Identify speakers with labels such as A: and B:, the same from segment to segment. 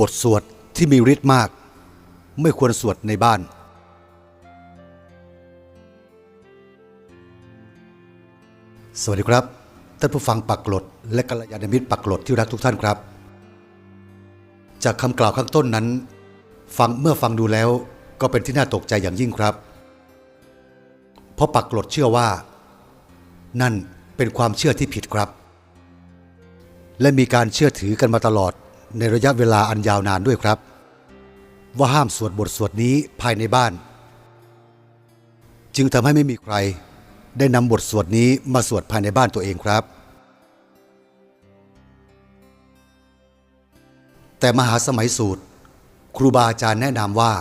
A: บทสวดที่มีฤทธิ์มาก ไม่ควรสวดในบ้าน สวัสดีครับ ท่านผู้ฟังปักกลดและกัลยาณมิตรปักกลดที่รักทุกท่านครับ จากคำกล่าวข้างต้นนั้น ฟังเมื่อฟังดูแล้วก็เป็นที่น่าตกใจอย่างยิ่งครับ เพราะปักกลดเชื่อว่า นั่นเป็นความเชื่อที่ผิดครับ และมีการเชื่อถือกันมาตลอด ในระยะเวลาอันยาวนานด้วยครับ ว่าห้ามสวดบทสวดนี้ภายในบ้าน จึงทำให้ไม่มีใคร ได้นำบทสวดนี้มาสวดภายในบ้านตัวเองครับ แต่มหาสมัยสูตร ครูบาอาจารย์แนะนำว่า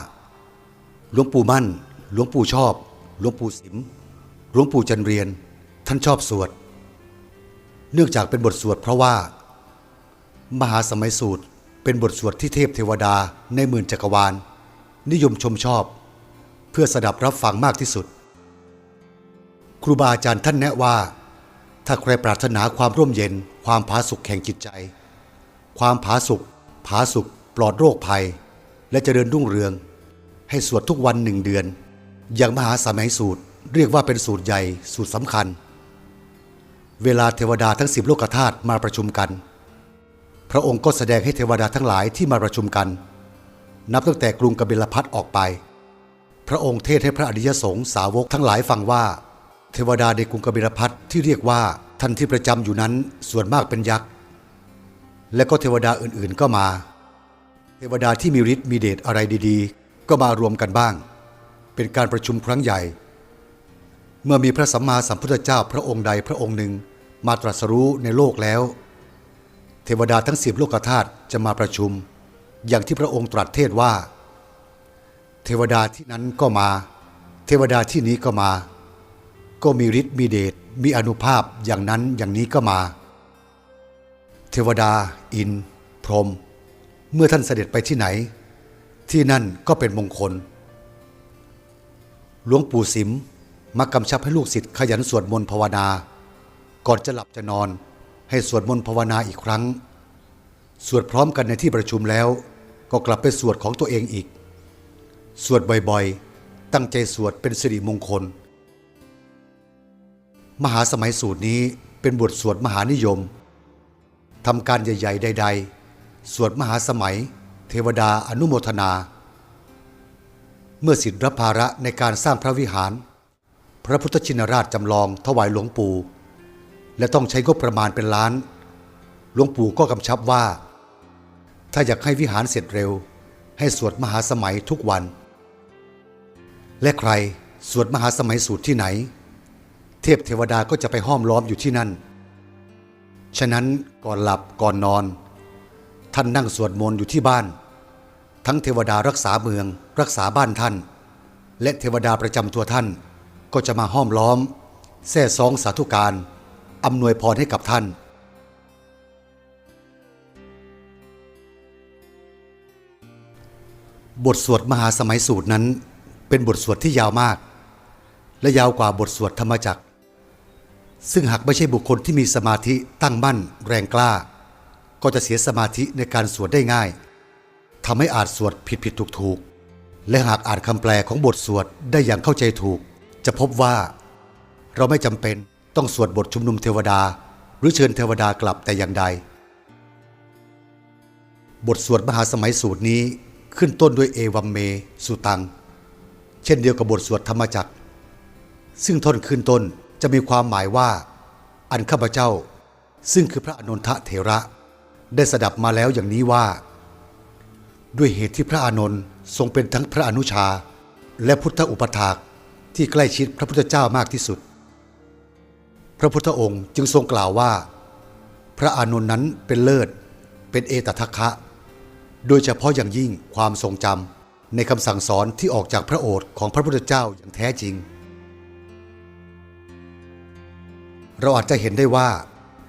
A: หลวงปู่มั่น หลวงปู่ชอบ หลวงปู่สิม หลวงปู่จันเรียน ท่านชอบสวด เนื่องจากเป็นบทสวดเพราะว่า มหาสมัยสูตรเป็นบทสวดที่เทพเทวดาในหมื่นจักรวาล นิยมชมชอบ เพื่อสดับรับฟังมากที่สุด ครูบาอาจารย์ท่านแนะว่า ถ้าใครปรารถนาความร่มเย็น ความผาสุกแห่งจิตใจ ความผาสุกผาสุกปลอดโรคภัย และเจริญรุ่งเรือง ให้สวดทุกวันหนึ่งเดือน อย่างมหาสมัยสูตรเรียกว่าเป็นสูตรใหญ่สูตรสำคัญ เวลาเทวดาทั้งสิบโลกธาตุมาประชุมกัน พระองค์ก็แสดงให้เทวดาทั้งหลายที่มาประชุมกัน นับตั้งแต่กรุงกบิลพัทออกไป พระองค์เทศให้พระอริยสงฆ์สาวกทั้งหลายฟังว่า เทวดาในกรุงกบิลพัทที่เรียกว่าท่านที่ประจำอยู่นั้นส่วนมากเป็นยักษ์ และก็เทวดาอื่นๆก็มา เทวดาที่มีฤทธิ์มีเดชอะไรดีๆ ก็มารวมกันบ้าง เป็นการประชุมครั้งใหญ่ เมื่อมีพระสัมมาสัมพุทธเจ้าพระองค์ใดพระองค์หนึ่งมาตรัสรู้ในโลกแล้ว เทวดาทั้งสิบโลกธาตุจะมาประชุม อย่างที่พระองค์ตรัสเทศว่า เทวดาที่นั้นก็มา เทวดาที่นี้ก็มา ก็มีฤทธิ์มีเดชมีอนุภาพอย่างนั้นอย่างนี้ก็มา เทวดา อิน พรหมเมื่อท่านเสด็จไปที่ไหน ที่นั่นก็เป็นมงคล หลวงปู่สิมมักกำชับให้ลูกศิษย์ขยันสวดมนต์ภาวนา ก่อนจะหลับจะนอน ให้สวดมนต์ภาวนาอีกครั้ง สวดพร้อมกันในที่ประชุมแล้ว ก็กลับไปสวดของตัวเองอีก สวดบ่อยๆ ตั้งใจสวดเป็นสิริมงคล มหาสมัยสูตรนี้เป็นบทสวดมหานิยมทำการใหญ่ ๆ ใด ๆ สวดมหาสมัย เทวดาอนุโมทนา เมื่อสิทธิ์รับภาระในการสร้างพระวิหาร พระพุทธชินราชจำลองถวายหลวงปู่ และต้องใช้งบประมาณเป็นล้าน หลวงปู่ก็กำชับว่า ถ้าอยากให้วิหารเสร็จเร็ว ให้สวดมหาสมัยทุกวัน และใครสวดมหาสมัยสูตรที่ไหน เทพเทวดาก็จะไปห้อมล้อมอยู่ที่นั่น ฉะนั้นก่อนหลับก่อนนอน ท่านนั่งสวดมนต์อยู่ที่บ้าน ทั้งเทวดารักษาเมือง รักษาบ้านท่าน และเทวดาประจำตัวท่านก็จะมาห้อมล้อมแท่ซองสาธุการ อำนวยพรให้กับท่าน บทสวดมหาสมัยสูตรนั้น เป็นบทสวดที่ยาวมาก และยาวกว่าบทสวดธรรมจักร ซึ่งหากไม่ใช่บุคคลที่มีสมาธิตั้งมั่น แรงกล้า ก็จะเสียสมาธิในการสวดได้ง่ายทำให้อาจสวดผิดผิดถูกถูกและหากอ่านคำแปลของบทสวดได้อย่างเข้าใจถูก จะพบว่า เราไม่จำเป็น ต้องสวดบทชุมนุมเทวดา หรือเชิญเทวดากลับแต่อย่างใด บทสวดมหาสมัยสูตรนี้ขึ้นต้นด้วยเอวัมเม สุตัง เช่นเดียวกับบทสวดธรรมจักร ซึ่งท่อนขึ้นต้นจะมีความหมายว่า อันข้าพเจ้า ซึ่งคือพระอนุนทะเถระ ได้สดับมาแล้วอย่างนี้ว่า ด้วยเหตุที่พระอานนท์ทรงเป็นทั้งพระอนุชา และพุทธอุปถากที่ใกล้ชิดพระพุทธเจ้ามากที่สุด พระพุทธองค์จึงทรงกล่าวว่า พระอานนท์นั้นเป็นเลิศ เป็นเอตทัคคะ โดยเฉพาะอย่างยิ่งความทรงจำในคำสั่งสอนที่ออกจากพระโอษฐ์ของพระพุทธเจ้าอย่างแท้จริง เราอาจจะเห็นได้ว่า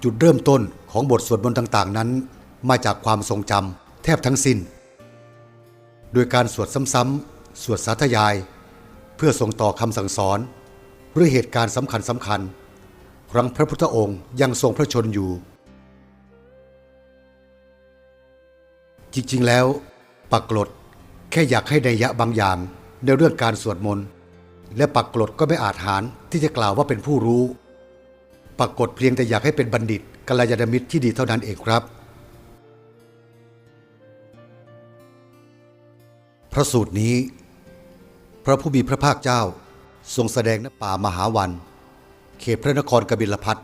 A: จุดเริ่มต้นของบทสวดมนต์ต่างๆ นั้น มาจากความทรงจำแทบทั้งสิ้น โดยการสวดซ้ำๆ สวดสาธยาย เพื่อส่งต่อคำสั่งสอน หรือเหตุการณ์สำคัญสำคัญ ครั้งพระพุทธองค์ยังทรงพระชนอยู่ จริงๆแล้ว ปักกรดแค่อยากให้ในยะบางอย่าง ในเรื่องการสวดมนต์และปักกรดก็ไม่อาจหารที่จะกล่าวว่าเป็นผู้รู้ ปักกรดเพียงแต่อยากให้เป็นบัณฑิตกัลยาณมิตรที่ดีเท่านั้นเองครับ พระสูตรนี้ พระผู้มีพระภาคเจ้า ทรงแสดงณป่ามหาวัน เขตพระนครกบิลพัท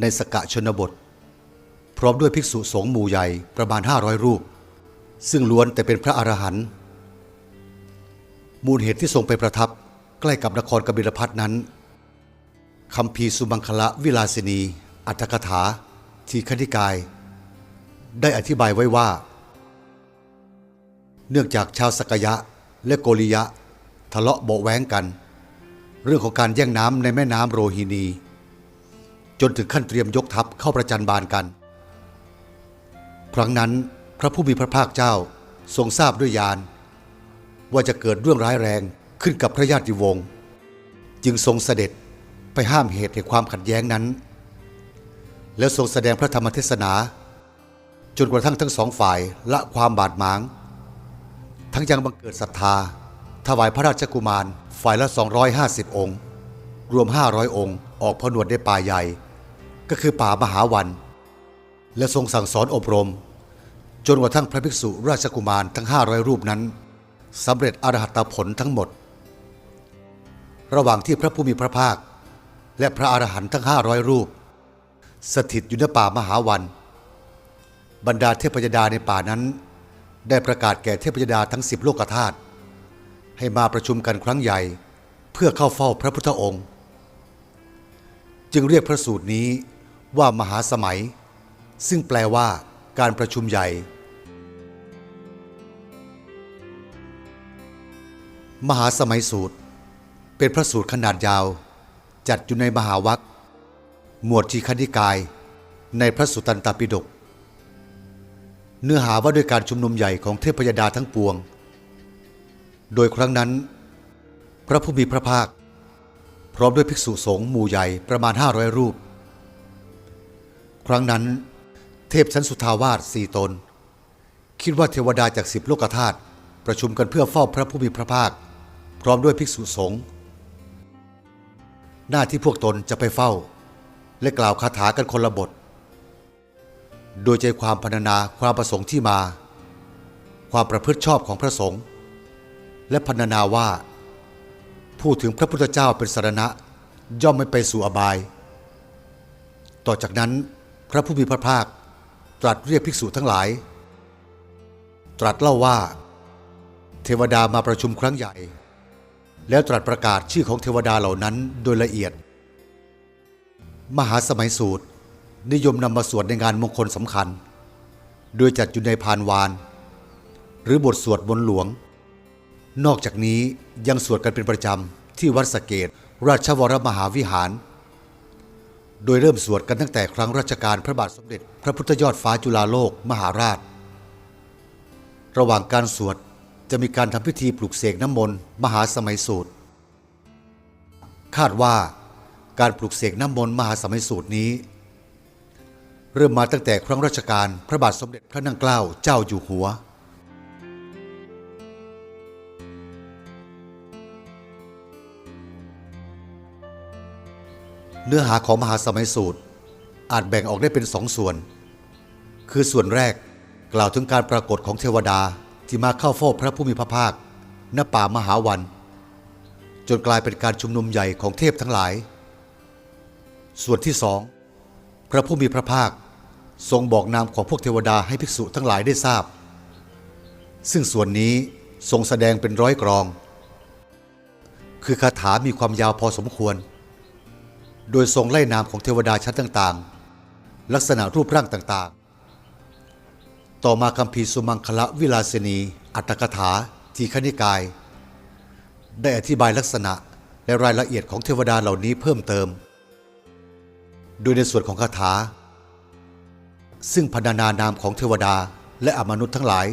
A: ในสกะชนบท พร้อมด้วยภิกษุสงฆ์หมู่ใหญ่ประมาณ 500 รูป ซึ่งล้วนแต่เป็นพระอรหันต์มูลเหตุที่ทรงไปประทับใกล้กับนครกบิลพัทนั้นคำพีร์สุมังคละวิลาสินี อัตถกถา ทีคณิกาย ได้อธิบายไว้ว่า เนื่องจากชาวสกยะและโกริยะ ทะเลาะเบาแว้งกัน เรื่องของการแย่งน้ำในแม่น้ำโรฮินี จนถึงขั้นเตรียมยกทัพเข้าประจันบานกัน ครั้งนั้นพระผู้มีพระภาคเจ้าทรงทราบด้วยญาณว่าจะเกิดเรื่องร้ายแรงขึ้นกับพระญาติวงศ์จึงทรงเสด็จไปห้ามเหตุแห่งความขัดแย้งนั้น แล้วทรงแสดงพระธรรมเทศนา จนกระทั่งทั้งสองฝ่ายละความบาดหมาง ทั้งยังบังเกิดศรัทธา ถวายพระราชกุมารฝ่ายละ 250 องค์ รวม 500 องค์ ออกผนวดในป่าใหญ่ ก็คือป่ามหาวัน และทรงสั่งสอนอบรม จนกระทั่งพระภิกษุราชกุมารทั้ง 500 รูปนั้นสำเร็จอรหัตผลทั้งหมด ระหว่างที่พระผู้มีพระภาค และพระอรหันต์ทั้ง 500 รูป สถิตอยู่ในป่ามหาวัน บรรดาเทพยดาในป่านั้น ได้ประกาศแก่เทพยดาทั้งสิบโลกธาตุ ให้มาประชุมกันครั้งใหญ่ เพื่อเข้าเฝ้าพระพุทธองค์ จึงเรียกพระสูตรนี้ว่ามหาสมัย ซึ่งแปลว่าการประชุมใหญ่ มหาสมัยสูตร เป็นพระสูตรขนาดยาว จัดอยู่ในมหาวัคหมวดทีคณิกาย ในพระสุตตันตปิฎกเนื้อหาว่าด้วยการชุมนุมใหญ่ของเทพยดาทั้งปวง โดยครั้งนั้น พระผู้มีพระภาค พร้อมด้วยภิกษุสงฆ์หมู่ใหญ่ประมาณ 500 รูป ครั้งนั้น เทพชั้นสุทาวาสสี่ตน คิดว่าเทวดาจากสิบโลกธาตุประชุมกันเพื่อเฝ้าพระผู้มีพระภาค พร้อมด้วยภิกษุสงฆ์หน้าที่พวกตนจะไปเฝ้า และกล่าวคาถากันคนละบท โดยใจความพรรณนาความประสงค์ที่มา ความประพฤติชอบของพระสงฆ์ และพรรณนาว่า พูดถึงพระพุทธเจ้าเป็นสารณะ ย่อมไม่ไปสู่อบาย ต่อจากนั้นพระผู้มีพระภาคตรัสเรียกภิกษุทั้งหลาย ตรัสเล่าว่า เทวดามาประชุมครั้งใหญ่ แล้วตรัสประกาศชื่อของเทวดาเหล่านั้นโดยละเอียด มหาสมัยสูตร นิยมนำมาสวดในงานมงคลสำคัญ โดยจัดอยู่ในพานวาน หรือบทสวดบนหลวง นอกจากนี้ยังสวดกันเป็นประจำที่วัดสเกต ราชวรมหาวิหาร โดยเริ่มสวดกันตั้งแต่ครั้งรัชกาลพระบาทสมเด็จ พระพุทธยอดฟ้าจุฬาโลกมหาราช ระหว่างการสวดจะมีการทำพิธีปลุกเสกน้ำมนต์มหาสมัยสูตร คาดว่าการปลุกเสกน้ำมนต์มหาสมัยสูตรนี้ เริ่มมาตั้งแต่ครั้งรัชกาลพระบาทสมเด็จพระนั่งเกล้าเจ้าอยู่หัว เนื้อหาของมหาสมัยสูตร อาจแบ่งออกได้เป็นสองส่วน คือส่วนแรกกล่าวถึงการปรากฏของเทวดาที่มาเข้าเฝ้าพระผู้มีพระภาคณป่ามหาวัน จนกลายเป็นการชุมนุมใหญ่ของเทพทั้งหลาย ส่วนที่สองพระผู้มีพระภาคทรงบอกนามของพวกเทวดาให้ภิกษุทั้งหลายได้ทราบ ซึ่งส่วนนี้ทรงแสดงเป็นร้อยกรอง คือคาถามีความยาวพอสมควร โดยทรงไล่นามของเทวดาชั้นต่างๆ ลักษณะรูปร่างต่างๆ ต่อมาคำพีสุมังคละวิลาสินี อัตถกถา ทีคณิกาย ได้อธิบายลักษณะและรายละเอียดของเทวดาเหล่านี้เพิ่มเติม โดยในส่วนของคาถา ซึ่งพรรณนานามของเทวดาและอมนุษย์ทั้งหลาย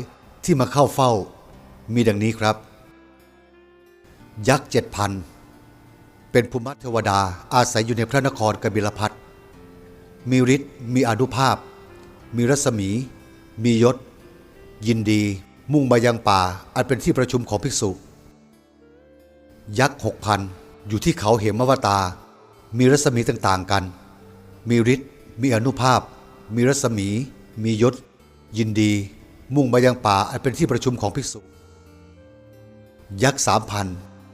A: ที่มาเข้าเฝ้า มีดังนี้ครับ ยักษ์เจ็ดพัน เป็นภูมิเทวดาอาศัยอยู่ในพระนครกบิลพัทมีฤทธิ์มีอนุภาพ มีรัศมี มียศ ยินดี มุ่งมายังป่า อันเป็นที่ประชุมของภิกษุ ยักษ์หกพันอยู่ที่เขาเหมวตา มีรัศมีต่างๆกัน มีฤทธิ์มีอนุภาพ มีรัศมี มียศ ยินดี มุ่งมายังป่า อันเป็นที่ประชุมของภิกษุ ยักษ์สามพัน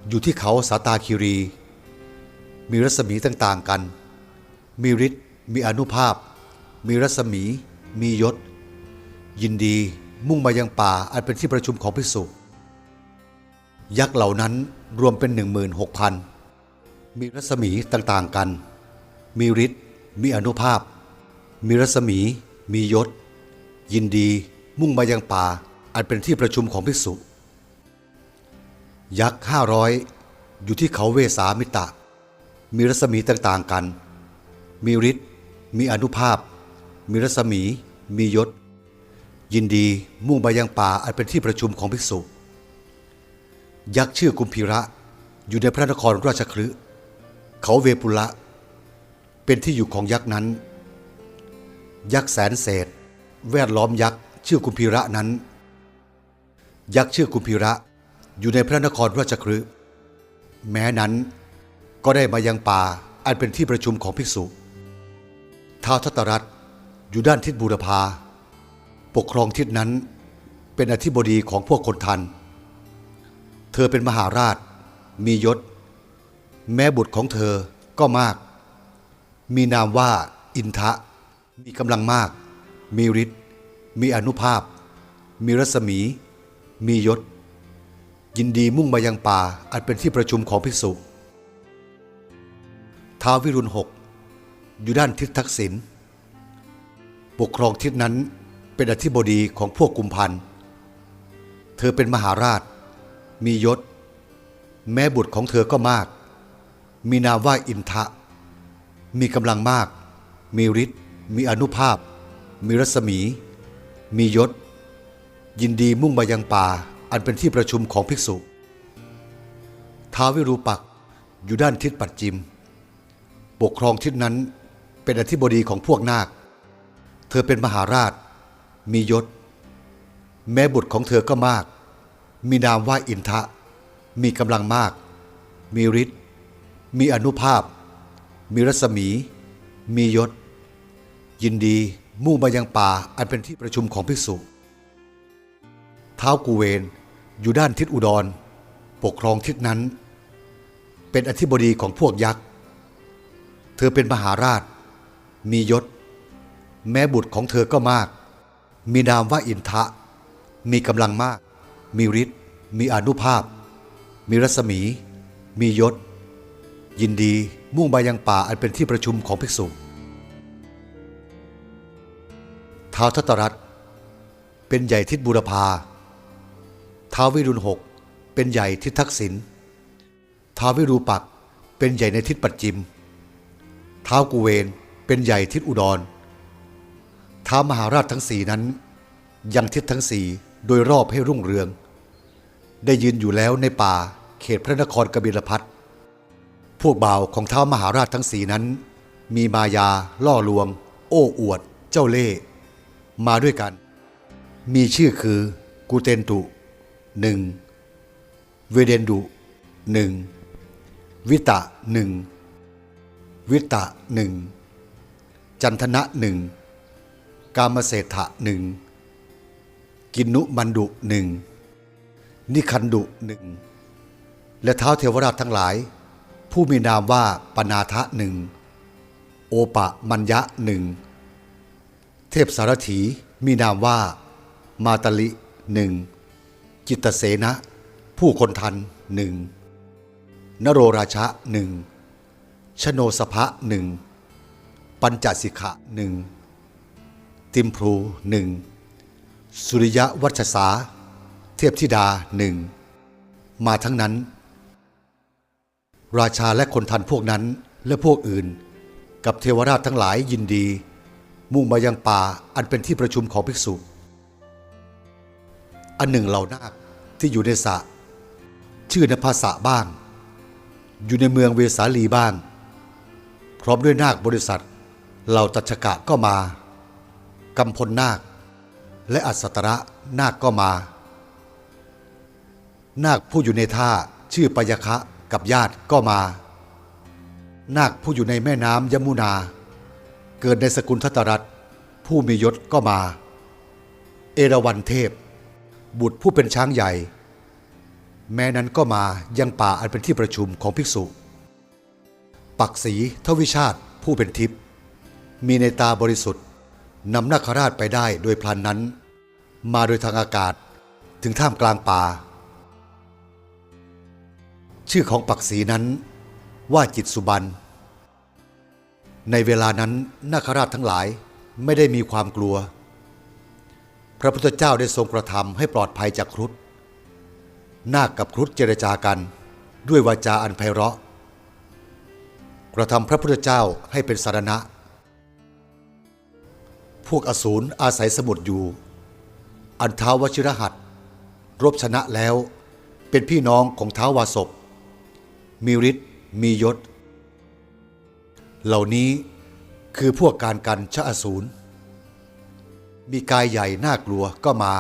A: อยู่ที่เขาสาตาคิรี มีรัศมีต่างๆกัน มีฤทธิ์มีอนุภาพ มีรัศมี มียศ ยินดีมุ่งมายังป่าอันเป็นที่ประชุมของภิกษุยักษ์เหล่านั้นรวมเป็นหนึ่งหมื่นหกพันมีรัศมีต่างๆกัน มีฤทธิ์มีอนุภาพ มีรัศมี มียศ ยินดีมุ่งมายังป่าอันเป็นที่ประชุมของภิกษุ ยักษ์ห้าร้อยอยู่ที่เขาเวสามิตะ มีรัศมีต่างๆกัน มีฤทธิ์ มีอนุภาพ มีรัศมี มียศ ยินดีมุ่งไปยังป่าอันเป็นที่ประชุมของภิกษุ ยักษ์ชื่อกุมพีระอยู่ในพระนครราชคลึเขาเวปุละเป็นที่อยู่ของยักษ์นั้น ยักษ์แสนเศษ แวดล้อมยักษ์ชื่อกุมพีระนั้น ยักษ์ชื่อกุมพีระอยู่ในพระนครราชคลึแม้นั้น ก็ได้มายังป่าอันเป็นที่ประชุมของภิกษุท้าวทัตรัตอยู่ด้านทิศบูรพา ปกครองทิศนั้นเป็นอธิบดีของพวกคนทัน เธอเป็นมหาราช มียศ แม้บุตรของเธอก็มาก มีนามว่าอินทะ มีกำลังมาก มีฤทธิ์ มีอนุภาพ มีรัศมี มียศ ยินดีมุ่งมายังป่าอันเป็นที่ประชุมของภิกษุ ท้าววิรุณหกอยู่ด้านทิศทักษิณปกครองทิศนั้นเป็นอธิบดีของพวกกุมพันเธอเป็นมหาราช มียศ แม้บุตรของเธอก็มาก มีนามว่าอินทะ มีกำลังมาก มีฤทธิ์มีอนุภาพ มีรัศมี มียศ ยินดีมุ่งมายังป่าอันเป็นที่ประชุมของภิกษุท้าวิรูปักอยู่ด้านทิศปัจจิม ปกครองทิศนั้นเป็นอธิบดีของพวกนาค เธอเป็นมหาราช มียศ แม้บุตรของเธอก็มาก มีนามว่าอินทะ มีกำลังมาก มีฤทธิ์ มีอนุภาพ มีรัศมี มียศ ยินดีมุ่งมายังป่าอันเป็นที่ประชุมของภิกษุท้าวกูเวนอยู่ด้านทิศอุดร ปกครองทิศนั้น เป็นอธิบดีของพวกยักษ์ เธอเป็นมหาราช มียศ แม้บุตรของเธอก็มาก มีนามว่าอินทะ มีกำลังมาก มีฤทธิ์มีอนุภาพ มีรัศมี มียศ ยินดีมุ่งมายังป่าอันเป็นที่ประชุมของภิกษุท้าวทัตรัตน์เป็นใหญ่ทิศบูรพาท้าววิรุณหกเป็นใหญ่ทิศทักษิณท้าววิรูปักเป็นใหญ่ในทิศปัจจิม ท้าวกุเวนเป็นใหญ่ทิศอุดรท้ามหาราชทั้งสี่นั้น ยังทิศทั้งสี่โดยรอบให้รุ่งเรือง ได้ยืนอยู่แล้วในป่าเขตพระนครกบิลพัทพวกบ่าวของท้ามหาราชทั้งสี่นั้น มีมายาล่อลวง โอ้อวด เจ้าเล่มาด้วยกัน มีชื่อคือกูเตนตุหนึ่งเวเดนดุหนึ่งวิตะหนึ่ง วิตะหนึ่งจันทนะหนึ่งกามเศรษฐะหนึ่งกินุมันดุหนึ่งนิคันดุหนึ่งและเท้าเทวราชทั้งหลาย ผู้มีนามว่าปนาทะหนึ่งโอปะมัญญะหนึ่งเทพสารถีมีนามว่า มาตลิหนึ่งจิตเสนะผู้คนทันหนึ่งนโรราชะหนึ่ง ชโนสภะหนึ่งปัญจสิกะหนึ่งติมพลูหนึ่งสุริยวัชสา เทพธิดาหนึ่งมาทั้งนั้น ราชาและคนทันพวกนั้นและพวกอื่น กับเทวราชทั้งหลายยินดี มุ่งมายังป่าอันเป็นที่ประชุมของภิกษุ อันหนึ่งเหล่านาคที่อยู่ในสระชื่อนภาษะบ้าง อยู่ในเมืองเวสาลีบ้าง พร้อมด้วยนาคบริษัทเหล่าตัชกะก็มากำพลนาค และอัศตระนาคก็มา นาคผู้อยู่ในท่าชื่อปยคะกับญาติก็มา นาคผู้อยู่ในแม่น้ำยมุนา เกิดในสกุลทัตตรัฐผู้มียศก็มา เอราวัณเทพ บุตรผู้เป็นช้างใหญ่ แม้นั้นก็มายังป่าอันเป็นที่ประชุมของภิกษุ ปักษีทวิชาติผู้เป็นทิพย์มีในตาบริสุทธิ์นำนาคราชไปได้โดยพลันนั้น มาโดยทางอากาศถึงท่ามกลางป่า ชื่อของปักษีนั้นว่าจิตสุบัน ในเวลานั้นนาคราชทั้งหลายไม่ได้มีความกลัว พระพุทธเจ้าได้ทรงกระทำให้ปลอดภัยจากครุฑนาคกับครุฑเจรจากันด้วยวาจาอันไพเราะ กระทำพระพุทธเจ้าให้เป็นสารณะ พวกอสูรอาศัยสมุทรอยู่ อันท้าววชิรหัสรบชนะแล้วเป็นพี่น้องของท้าววาสบมีฤทธิ์มียศ เหล่านี้คือพวกการกันชะอสูร มีกายใหญ่น่ากลัวก็มา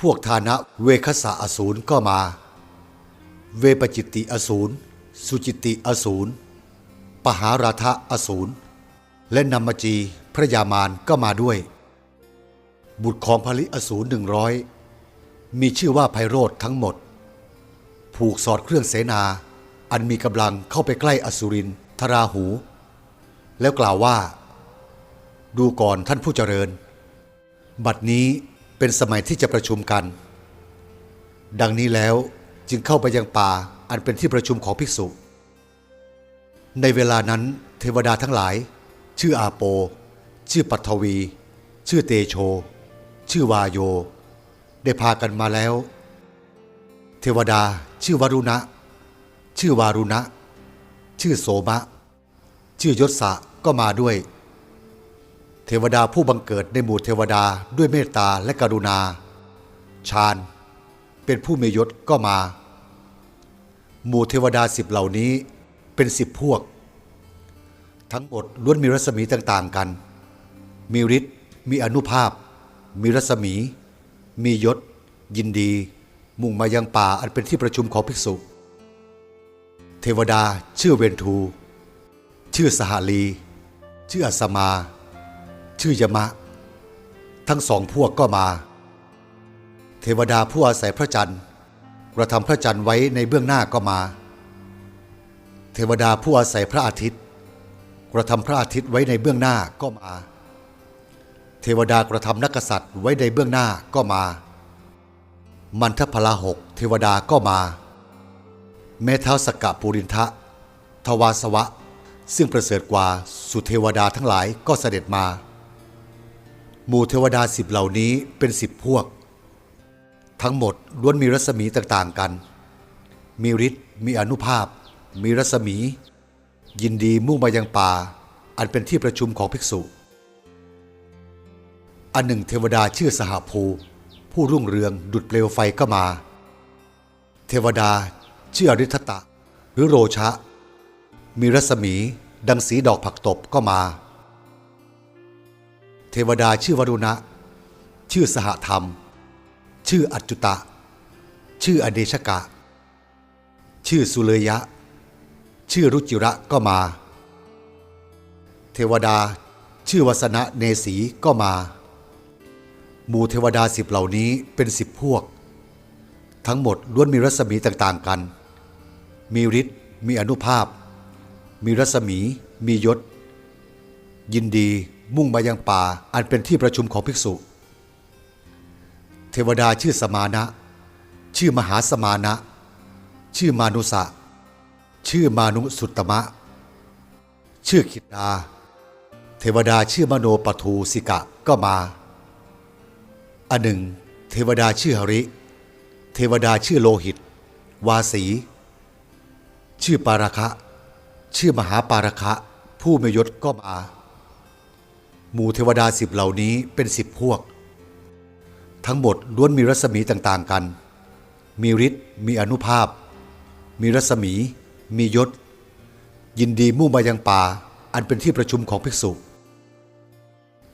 A: พวกฐานะเวคสะอสูรก็มา เวปจิตติอสูร สุจิติอสูร ปหาราทะอสูร และนัมมจีพระยามารก็มาด้วย บุตรของพลิอสูรหนึ่งร้อยมีชื่อว่าไพโรธทั้งหมด ผูกสอดเครื่องเสนา อันมีกำลังเข้าไปใกล้อสุรินทราหู แล้วกล่าวว่า ดูก่อนท่านผู้เจริญ บัดนี้เป็นสมัยที่จะประชุมกัน ดังนี้แล้ว จึงเข้าไปยังป่าอันเป็นที่ประชุมของภิกษุ ในเวลานั้นเทวดาทั้งหลาย ชื่ออาโป ชื่อปัทวี ชื่อเตโช ชื่อวาโย ได้พากันมาแล้ว เทวดาชื่อวรุณะ ชื่อวารุณะ ชื่อโสมะ ชื่อยศสะก็มาด้วย เทวดาผู้บังเกิดในหมู่เทวดาด้วยเมตตาและกรุณาฌานเป็นผู้มียศก็มา หมู่เทวดาสิบเหล่านี้เป็นสิบพวก ทั้งหมดล้วนมีรัศมีต่างๆกัน มีฤทธิ์มีอนุภาพ มีรัศมี มียศ ยินดี มุ่งมายังป่าอันเป็นที่ประชุมของภิกษุ เทวดาชื่อเวนทู ชื่อสหาลี ชื่ออัสมา ชื่อยมะ ทั้งสองพวกก็มา เทวดาผู้อาศัยพระจันทร์ กระทำพระจันทร์ไว้ในเบื้องหน้าก็มา เทวดาผู้อาศัยพระอาทิตย์กระทำพระอาทิตย์ไว้ในเบื้องหน้าก็มา เทวดากระทำนักษัตริย์ไว้ในเบื้องหน้าก็มา มันทพลาหกเทวดาก็มา แม้เท้าสกกะปูรินทะ ทวาสวะ ซึ่งประเสริฐกว่าสุเทวดาทั้งหลายก็เสด็จมา หมู่เทวดาสิบเหล่านี้เป็นสิบพวก ทั้งหมดล้วนมีรัศมีต่างๆกัน มีฤทธิ์มีอนุภาพ มีรัศมี ยินดีมุ่งมายังป่า อันเป็นที่ประชุมของภิกษุ อันหนึ่งเทวดาชื่อสหภู ผู้รุ่งเรืองดุดเปลวไฟก็มา เทวดาชื่ออริทตะ หรือโรชะ มีรัศมีดังสีดอกผักตบก็มา เทวดาชื่อวรุณะ ชื่อสหธรรม ชื่ออัจจุตะ ชื่ออเดชกะ ชื่อสุเลยะ ชื่อรุจิระก็มา เทวดา ชื่อวสนะเนสีก็มา หมู่เทวดาสิบเหล่านี้เป็นสิบพวก ทั้งหมดล้วนมีรัศมีต่างๆกัน มีฤทธิ์มีอนุภาพ มีรัศมี มียศ ยินดีมุ่งมายังป่าอันเป็นที่ประชุมของภิกษุ เทวดาชื่อสมานะ ชื่อมหาสมานะ ชื่อมานุสะ ชื่อมานุสุตมะ ชื่อคิดา เทวดาชื่อมโนปทูสิกะก็มา อันหนึ่ง เทวดาชื่อหริ เทวดาชื่อโลหิต วาสี ชื่อปาระคะ ชื่อมหาปาระคะ ผู้มยศก็มา หมู่เทวดาสิบเหล่านี้เป็นสิบพวก ทั้งหมดล้วนมีรัศมีต่างๆกัน มีฤทธิ์มีอนุภาพ มีรัศมี มียศ ยินดีมุ่งมายังป่า อันเป็นที่ประชุมของภิกษุ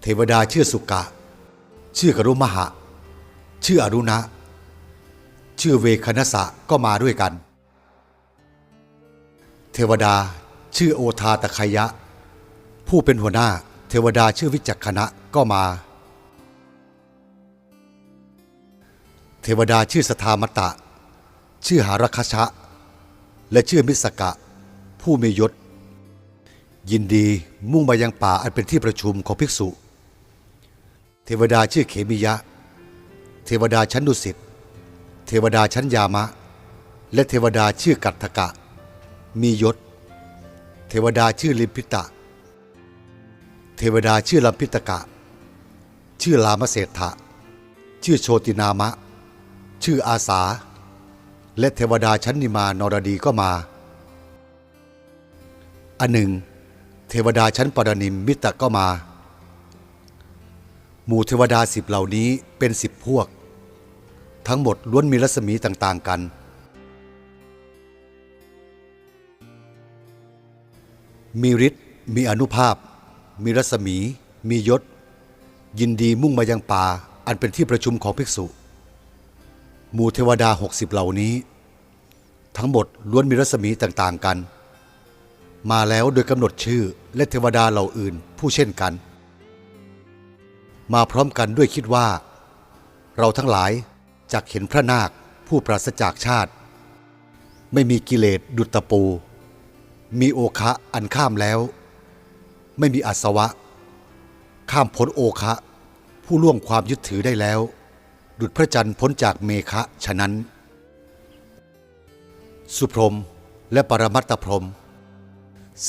A: เทวดาชื่อสุกะ ชื่อกรุมหะ ชื่ออรุณะ ชื่อเวคณสะก็มาด้วยกัน เทวดาชื่อโอทาตะคยะ ผู้เป็นหัวหน้า เทวดาชื่อวิจักขณะก็มา เทวดาชื่อสทามตะ ชื่อหารคชะ และชื่อมิสกะ ผู้มียศ ยินดีมุ่งมายังป่าอันเป็นที่ประชุมของภิกษุ เทวดาชื่อเขมิยะ เทวดาชั้นดุสิต เทวดาชั้นยามะ และเทวดาชื่อกัตถกะ มียศ เทวดาชื่อลิมพิตะ เทวดาชื่อลัมพิตกะ ชื่อลามเศรษฐะ ชื่อโชตินามะ ชื่ออาสา และเทวดาชั้นนิมานรดีก็มา อันหนึ่ง เทวดาชั้นปรนิมมิตรก็มา หมู่เทวดาสิบเหล่านี้เป็นสิบพวก ทั้งหมดล้วนมีรัศมีต่างๆกัน มีฤทธิ์มีอนุภาพ มีรัศมี มียศ ยินดีมุ่งมายังป่าอันเป็นที่ประชุมของภิกษุ หมู่เทวดาหกสิบเหล่านี้ ทั้งหมดล้วนมีรัศมีต่างๆกัน มาแล้วโดยกำหนดชื่อและเทวดาเหล่าอื่นผู้เช่นกัน มาพร้อมกันด้วยคิดว่า เราทั้งหลายจักเห็นพระนาคผู้ปราศจากชาติ ไม่มีกิเลสดุจตะปู มีโอคะอันข้ามแล้ว ไม่มีอาสวะ ข้ามพ้นโอคะผู้ล่วงความยึดถือได้แล้ว ดุจพระจันทร์พ้นจากเมฆะฉะนั้น สุพรมและปรมัตถพรม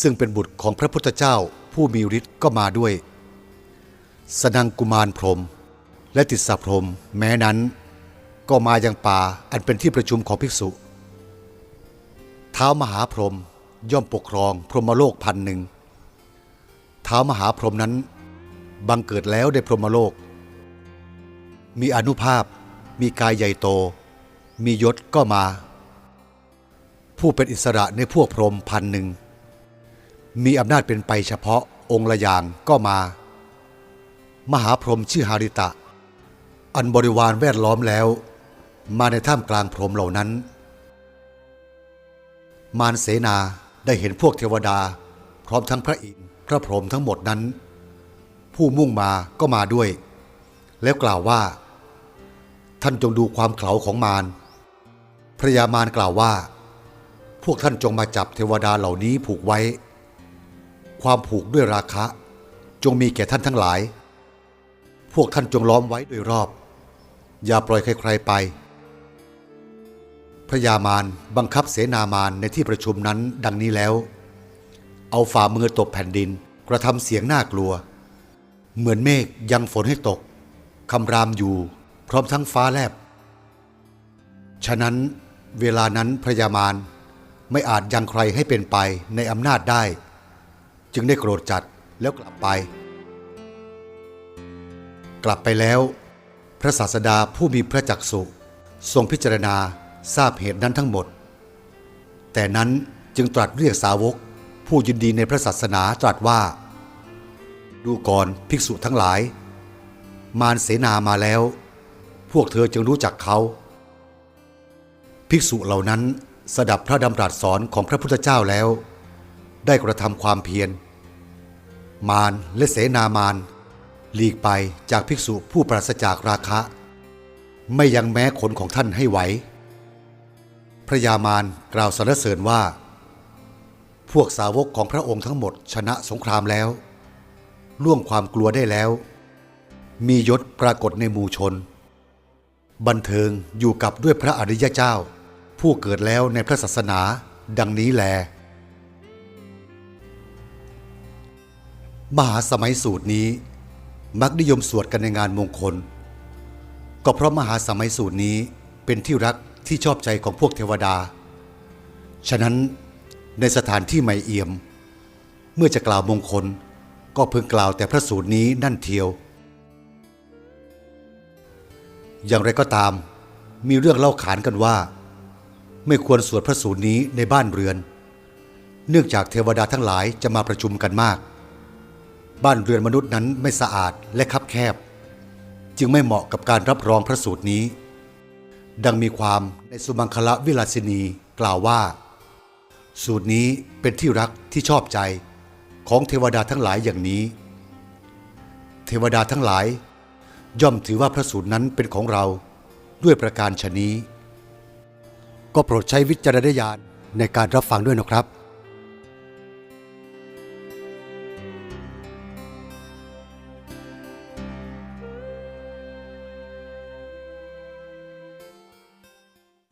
A: ซึ่งเป็นบุตรของพระพุทธเจ้าผู้มีฤทธิ์ก็มาด้วย สนังกุมารพรมและติสสะพรมแม้นั้น ก็มายังป่าอันเป็นที่ประชุมของภิกษุ เท้ามหาพรมย่อมปกครองพรหมโลกพันหนึ่งเท้ามหาพรมนั้นบังเกิดแล้วในพรหมโลก มีอนุภาพ มีกายใหญ่โต มียศก็มา ผู้เป็นอิสระในพวกพรหมพันหนึ่ง มีอำนาจเป็นไปเฉพาะองค์ละอย่างก็มา มหาพรหมชื่อหาริตะ อันบริวารแวดล้อมแล้ว มาในท่ามกลางพรหมเหล่านั้น มารเสนาได้เห็นพวกเทวดา พร้อมทั้งพระอินทร์พระพรหมทั้งหมดนั้น ผู้มุ่งมาก็มาด้วย แล้วกล่าวว่า ท่านจงดูความเขลาของมาร พระยามารกล่าวว่า พวกท่านจงมาจับเทวดาเหล่านี้ผูกไว้ ความผูกด้วยราคะ จงมีแก่ท่านทั้งหลาย พวกท่านจงล้อมไว้โดยรอบ อย่าปล่อยใครๆไป พระยามารบังคับเสนามารในที่ประชุมนั้นดังนี้แล้ว เอาฝ่ามือตบแผ่นดินกระทำเสียงน่ากลัว เหมือนเมฆยังฝนให้ตกคำรามอยู่ พร้อมทั้งฟ้าแลบ ฉะนั้นเวลานั้นพระยามารไม่อาจยังใครให้เป็นไปในอำนาจได้ จึงได้โกรธจัดแล้วกลับไป กลับไปแล้ว พระศาสดาผู้มีพระจักสุทรงพิจารณาทราบเหตุนั้นทั้งหมด แต่นั้นจึงตรัสเรียกสาวก ผู้ยินดีในพระศาสนาตรัสว่า ดูก่อนภิกษุทั้งหลาย มารเสนามาแล้ว พวกเธอจึงรู้จักเขา ภิกษุเหล่านั้นสดับพระดำรัสสอนของพระพุทธเจ้าแล้ว ได้กระทำความเพียร มารและเสนามารหลีกไปจากภิกษุผู้ปราศจากราคะ ไม่ยังแม้ขนของท่านให้ไหว พระยามารกล่าวสรรเสริญว่า พวกสาวกของพระองค์ทั้งหมดชนะสงครามแล้ว ล่วงความกลัวได้แล้ว มียศปรากฏในหมู่ชน บันเทิงอยู่กับด้วยพระอริยเจ้า ผู้เกิดแล้วในพระศาสนาดังนี้แล มหาสมัยสูตรนี้ มักนิยมสวดกันในงานมงคล ก็เพราะมหาสมัยสูตรนี้เป็นที่รักที่ชอบใจของพวกเทวดา ฉะนั้นในสถานที่ใหม่เอี่ยม เมื่อจะกล่าวมงคล ก็เพิ่งกล่าวแต่พระสูตรนี้นั่นเทียว อย่างไรก็ตาม มีเรื่องเล่าขานกันว่า ไม่ควรสวดพระสูตรนี้ในบ้านเรือน เนื่องจากเทวดาทั้งหลายจะมาประชุมกันมาก บ้านเรือนมนุษย์นั้นไม่สะอาดและคับแคบ จึงไม่เหมาะกับการรับรองพระสูตรนี้ ดังมีความในสุมังคละวิลาสินีกล่าวว่า สูตรนี้เป็นที่รักที่ชอบใจของเทวดาทั้งหลายอย่างนี้ เทวดาทั้งหลาย ย่อมถือว่าพระสูตรนั้นเป็นของเราด้วยประการชนี้ ก็โปรดใช้วิจารณญาณในการรับฟังด้วยนะครับ